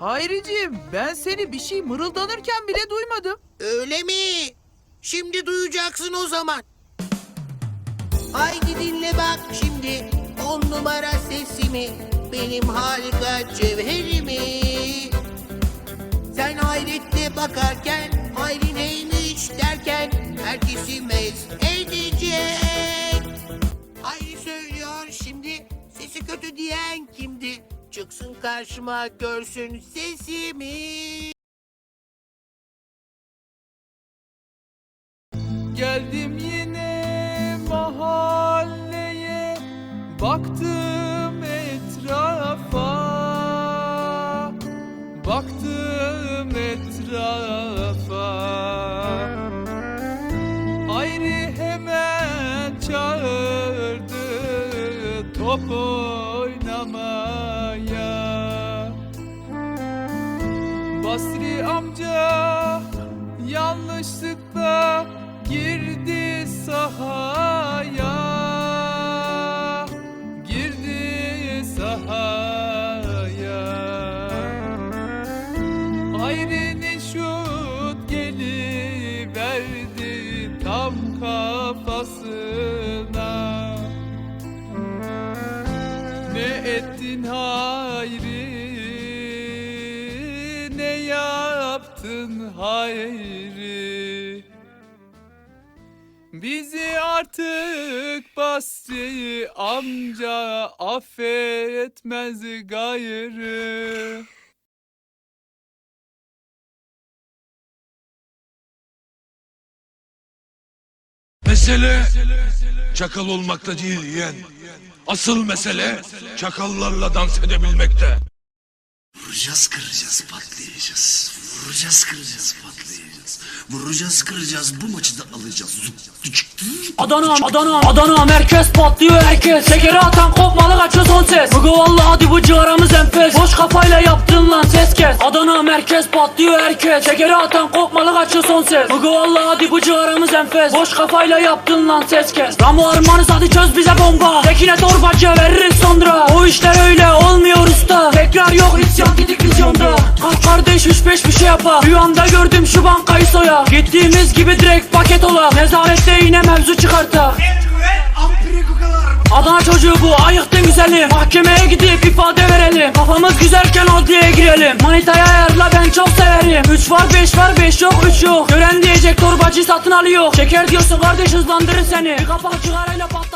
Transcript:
Hayriciğim ben seni bir şey mırıldanırken bile duymadım. Öyle mi? Şimdi duyacaksın o zaman. Haydi dinle bak şimdi on numara sesimi benim harika cevherimi. Sen hayretle bakarken hayri neymiş derken herkesi mest edecek. Hayri söylüyor şimdi sesi kötü diyen kimdi? Çıksın karşıma görsün sesimi. Geldim yine mahalleye Baktım etrafa. Baktım etrafa. Ayrı hemen çağırdı Top oynamaya Basri amca yanlışlıkla girdi sahaya. Girdi sahaya. Ayrı'nın şut geliverdi tam kafasına ne ettin hayri Ne yaptın hayri Bizi artık Basri amca affetmez gayrı Mesele çakal olmakta değil yeğen. Asıl mesele çakallarla dans edebilmekte. Vuracağız kıracağız patlayacağız. Vuracağız kıracağız patlayacağız. Vuracağız kıracağız. Bu maçı da alacağız. Adana, Adana, Adana. Merkez patlıyor herkes. Şekeri atan kopmalı kaçıyor son ses. Bugü valla hadi bu ciğaramız enfes. Boş kafayla yaptın lan ses kes. Adana merkez patlıyor herkes. Şekeri atan kopmalı kaçıyor son ses. Bugü valla hadi bu ciğaramız enfes. Boş kafayla yaptın lan ses kes. Ramo armanız hadi çöz bize bomba. Tekine torbacı veririz sonra. O işler öyle olmuyor usta. Tekrar yok isyan gidik vizyonda Kalk kardeş üç beş bir şey yapar. Rüyamda gördüm şu bankayı soya. Gittiğimiz gibi direkt paket ola. Nezarette yine mevzu çıkarta Adana çocuğu bu ayıktın güzelim. Mahkemeye gidip ifade verelim. Kafamız güzelken adliyeye girelim. Manitaya ayarla ben çok severim. 3 var 5 var 5 yok 3 yok. Gören diyecek torbacı satın alıyor. Şeker diyorsun kardeş hızlandırır seni. Bir kapak cigarayla patlat